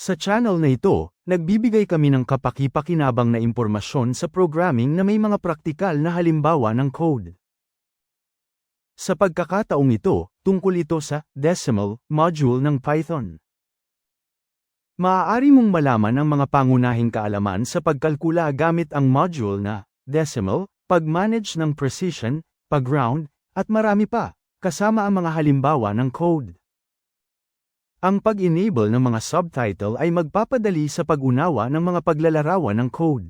Sa channel na ito, nagbibigay kami ng kapaki-pakinabang na impormasyon sa programming na may mga praktikal na halimbawa ng code. Sa pagkakataong ito, tungkol ito sa decimal module ng Python. Maaari mong malaman ang mga pangunahing kaalaman sa pagkalkula gamit ang module na decimal, pag-manage ng precision, pag-round, at marami pa, kasama ang mga halimbawa ng code. Ang pag-enable ng mga subtitle ay magpapadali sa pag-unawa ng mga paglalarawan ng code.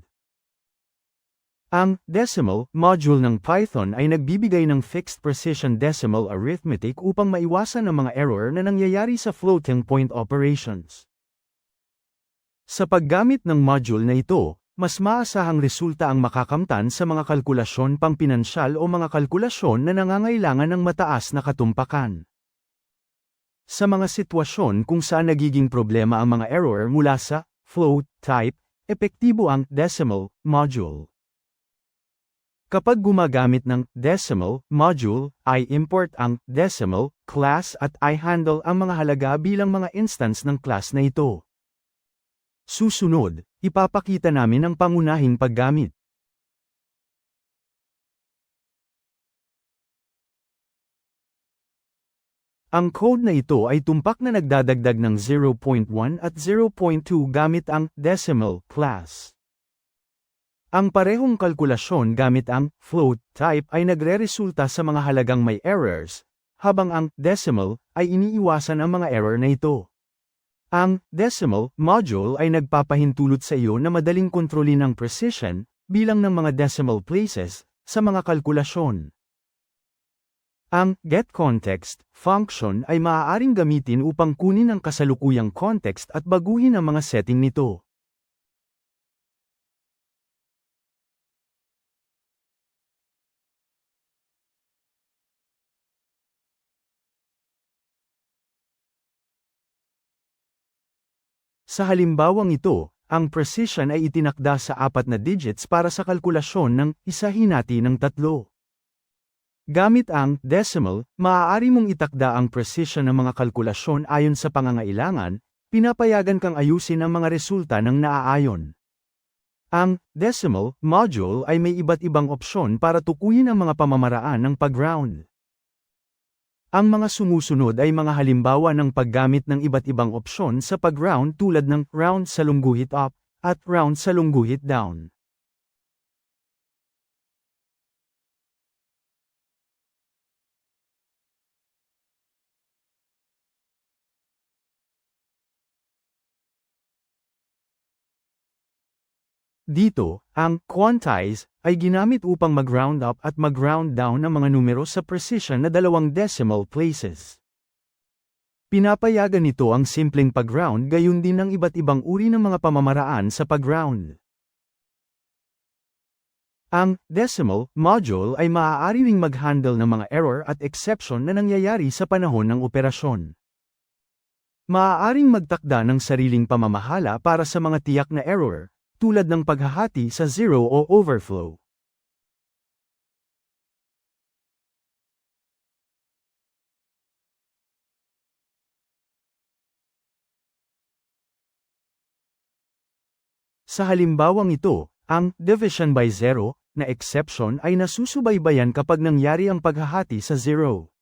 Ang decimal module ng Python ay nagbibigay ng fixed precision decimal arithmetic upang maiwasan ang mga error na nangyayari sa floating point operations. Sa paggamit ng module na ito, mas maasahang resulta ang makakamtan sa mga kalkulasyon pangpinansyal o mga kalkulasyon na nangangailangan ng mataas na katumpakan. Sa mga sitwasyon kung saan nagiging problema ang mga error mula sa float type, epektibo ang decimal module. Kapag gumagamit ng decimal module, I import ang decimal class at I handle ang mga halaga bilang mga instance ng class na ito. Susunod, ipapakita namin ang pangunahing paggamit. Ang code na ito ay tumpak na nagdadagdag ng 0.1 at 0.2 gamit ang decimal class. Ang parehong kalkulasyon gamit ang float type ay nagreresulta sa mga halagang may errors, habang ang decimal ay iniiwasan ang mga error na ito. Ang decimal module ay nagpapahintulot sa iyo na madaling kontrolin ang precision bilang ng mga decimal places sa mga kalkulasyon. Ang getContext function ay maaaring gamitin upang kunin ang kasalukuyang context at baguhin ang mga setting nito. Sa halimbawang ito, ang precision ay itinakda sa apat na digits para sa kalkulasyon ng isahin natin ng tatlo. Gamit ang decimal, maaari mong itakda ang precision ng mga kalkulasyon ayon sa pangangailangan, pinapayagan kang ayusin ang mga resulta ng naaayon. Ang decimal module ay may iba't ibang opsyon para tukuyin ang mga pamamaraan ng pag-round. Ang mga sumusunod ay mga halimbawa ng paggamit ng iba't ibang opsyon sa pag-round tulad ng round sa lungguhit up at round sa lungguhit down. Dito, ang quantize ay ginamit upang mag-round up at mag-round down ng mga numero sa precision na dalawang decimal places. Pinapayagan nito ang simpleng pag-round gayon din ng iba't ibang uri ng mga pamamaraan sa pag-round. Ang decimal module ay maaari ring mag-handle ng mga error at exception na nangyayari sa panahon ng operasyon. Maaaring magtakda ng sariling pamamahala para sa mga tiyak na error, tulad ng paghahati sa zero o overflow. Sa halimbawang ito, ang division by zero na exception ay nasusubaybayan kapag nangyari ang paghahati sa zero.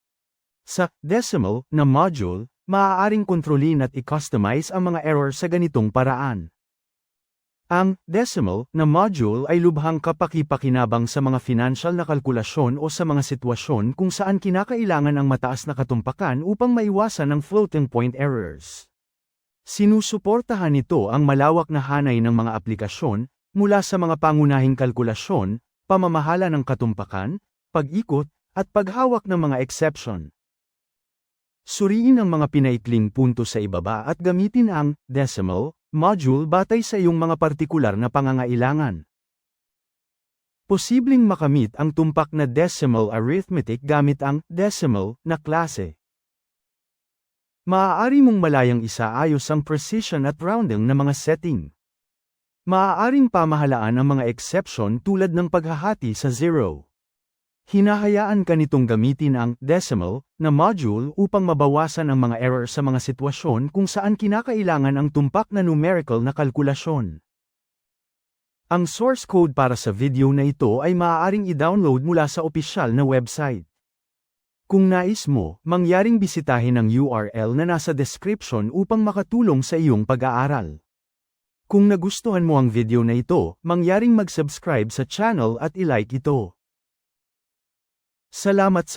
Sa decimal na module, maaaring kontrolin at i-customize ang mga error sa ganitong paraan. Ang decimal na module ay lubhang kapaki-pakinabang sa mga financial na kalkulasyon o sa mga sitwasyon kung saan kinakailangan ang mataas na katumpakan upang maiwasan ang floating point errors. Sinusuportahan nito ang malawak na hanay ng mga aplikasyon, mula sa mga pangunahing kalkulasyon, pamamahala ng katumpakan, pag-ikot, at paghawak ng mga exception. Suriin ang mga pinaikling punto sa ibaba at gamitin ang decimal module batay sa iyong mga partikular na pangangailangan. Posibleng makamit ang tumpak na decimal arithmetic gamit ang decimal na klase. Maaari mong malayang isaayos ang precision at rounding na mga setting. Maaaring pamahalaan ang mga exception tulad ng paghahati sa zero. Hinahayaan ka nitong gamitin ang decimal na module upang mabawasan ang mga error sa mga sitwasyon kung saan kinakailangan ang tumpak na numerical na kalkulasyon. Ang source code para sa video na ito ay maaaring i-download mula sa opisyal na website. Kung nais mo, mangyaring bisitahin ang URL na nasa description upang makatulong sa iyong pag-aaral. Kung nagustuhan mo ang video na ito, mangyaring mag-subscribe sa channel at ilike ito. Salamat sa